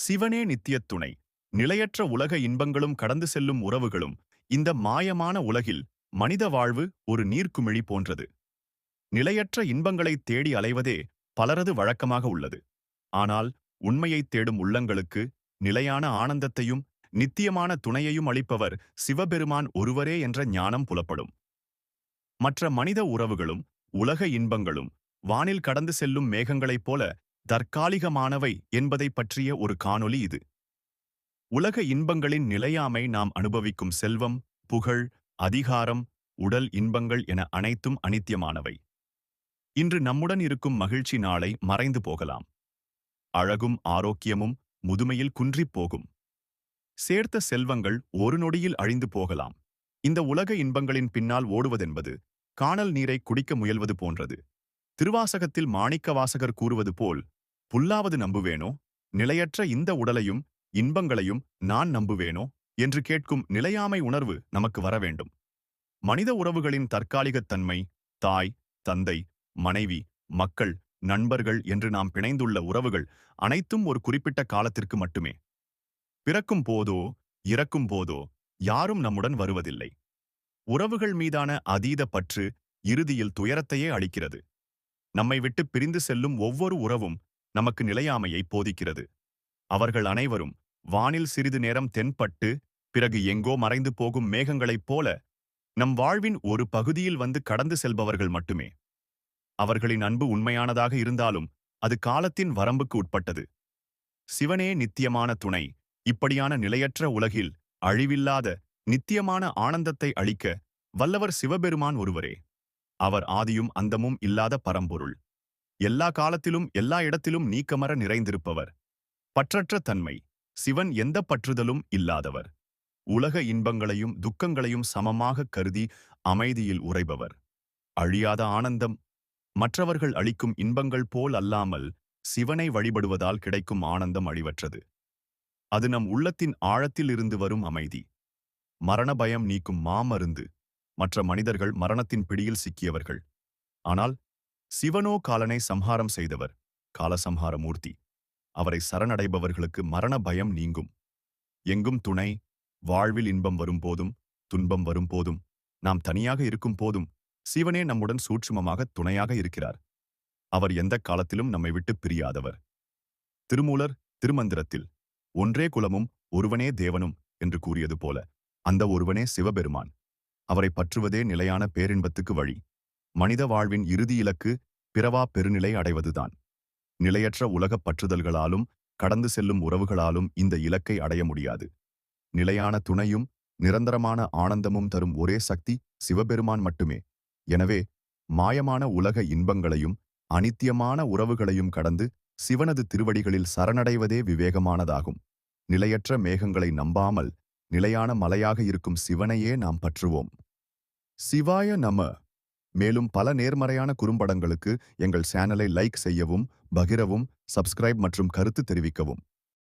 சிவனே நித்தியத் துணை நிலையற்ற உலக இன்பங்களும் கடந்து செல்லும் உறவுகளும் இந்த மாயமான உலகில் மனித வாழ்வு ஒரு நீர்க்குமிழி போன்றது. நிலையற்ற இன்பங்களைத் தேடி அலைவதே பலரது வழக்கமாக உள்ளது. ஆனால் உண்மையைத் தேடும் உள்ளங்களுக்கு நிலையான ஆனந்தத்தையும் நித்தியமான துணையையும் அளிப்பவர் சிவபெருமான் ஒருவரே என்ற ஞானம் புலப்படும். மற்ற மனித உறவுகளும் உலக இன்பங்களும் வானில் கடந்து செல்லும் மேகங்களைப் போல தற்காலிகமானவை என்பதைப் பற்றிய ஒரு காணொளி இது. உலக இன்பங்களின் நிலையாமை நாம் அனுபவிக்கும் செல்வம் புகழ் அதிகாரம் உடல் இன்பங்கள் என அனைத்தும் அனித்தியமானவை இன்று நம்முடன் இருக்கும் மகிழ்ச்சி நாளை மறைந்து போகலாம். அழகும் ஆரோக்கியமும் முதுமையில் குன்றிப் போகும். சேர்த்த செல்வங்கள் ஒரு நொடியில் அழிந்து போகலாம். இந்த உலக இன்பங்களின் பின்னால் ஓடுவதென்பது காணல் நீரை குடிக்க முயல்வது போன்றது. திருவாசகத்தில் மாணிக்க வாசகர் கூறுவது போல் புல்லாவது நம்புவேனோ? நிலையற்ற இந்த உடலையும் இன்பங்களையும் நான் நம்புவேனோ? என்று கேட்கும் நிலையாமை உணர்வு நமக்கு வர வேண்டும். மனித உறவுகளின் தற்காலிகத் தன்மை தாய் தந்தை மனைவி மக்கள் நண்பர்கள் என்று நாம் பிணைந்துள்ள உறவுகள் அனைத்தும் ஒரு குறிப்பிட்ட காலத்திற்கு மட்டுமே. பிறக்கும் போதோ இறக்கும் போதோ யாரும் நம்முடன் வருவதில்லை. உறவுகள் மீதான அதீத பற்று இறுதியில் துயரத்தையே அளிக்கிறது. நம்மை விட்டு பிரிந்து செல்லும் ஒவ்வொரு உறவும் நமக்கு நிலையாமையை போதிக்கிறது. அவர்கள் அனைவரும் வானில் சிறிது நேரம் தென்பட்டு பிறகு எங்கோ மறைந்து போகும் மேகங்களைப் போல நம் வாழ்வின் ஒரு பகுதியில் வந்து கடந்து செல்பவர்கள் மட்டுமே. அவர்களின் அன்பு உண்மையானதாக இருந்தாலும் அது காலத்தின் வரம்புக்கு உட்பட்டது. சிவனே நித்தியமான துணை இப்படியான நிலையற்ற உலகில் அழிவில்லாத நித்தியமான ஆனந்தத்தை அளிக்க வல்லவர் சிவபெருமான் ஒருவரே. அவர் ஆதியும் அந்தமும் இல்லாத பரம்பொருள். எல்லா காலத்திலும் எல்லா இடத்திலும் நீக்கமர நிறைந்திருப்பவர். பற்றற்ற தன்மை. சிவன் எந்த பற்றுதலும் இல்லாதவர். உலக இன்பங்களையும் துக்கங்களையும் சமமாக கருதி அமைதியில் உறைபவர். அழியாத ஆனந்தம். மற்றவர்கள் அளிக்கும் இன்பங்கள் போல் அல்லாமல் சிவனை வழிபடுவதால் கிடைக்கும் ஆனந்தம் அழிவற்றது. அது நம் உள்ளத்தின் ஆழத்தில் இருந்து வரும் அமைதி. மரண பயம் நீக்கும் மாமருந்து. மற்ற மனிதர்கள் மரணத்தின் பிடியில் சிக்கியவர்கள். ஆனால் சிவனோ காலனை சம்ஹாரம் செய்தவர் காலசம்ஹார மூர்த்தி அவரை சரணடைபவர்களுக்கு மரண பயம் நீங்கும். எங்கும் துணை வாழ்வில் இன்பம் வரும்போதும் துன்பம் வரும்போதும் நாம் தனியாக இருக்கும் போதும் சிவனே நம்முடன் சூட்சுமமாக துணையாக இருக்கிறார். அவர் எந்த காலத்திலும் நம்மை விட்டு பிரியாதவர். திருமூலர் திருமந்திரத்தில் ஒன்றே குலமும் ஒருவனே தேவனும் என்று கூறியது போல அந்த ஒருவனே சிவபெருமான். அவரை பற்றுவதே நிலையான பேரின்பத்துக்கு வழி. மனித வாழ்வின் இறுதி இலக்கு பிறவா பெருநிலை அடைவதுதான். நிலையற்ற உலகப் பற்றுதல்களாலும் கடந்து செல்லும் உறவுகளாலும் இந்த இலக்கை அடைய முடியாது. நிலையான துணையும் நிரந்தரமான ஆனந்தமும் தரும் ஒரே சக்தி சிவபெருமான் மட்டுமே. எனவே மாயமான உலக இன்பங்களையும் அனித்தியமான உறவுகளையும் கடந்து சிவனது திருவடிகளில் சரணடைவதே விவேகமானதாகும். நிலையற்ற மேகங்களை நம்பாமல் நிலையான மலையாக இருக்கும் சிவனையே நாம் பற்றுவோம். சிவாய நம. மேலும் பல நேர்மறையான குறும்படங்களுக்கு எங்கள் சேனலை லைக் செய்யவும் பகிரவும் சப்ஸ்கிரைப் மற்றும் கருத்து தெரிவிக்கவும்.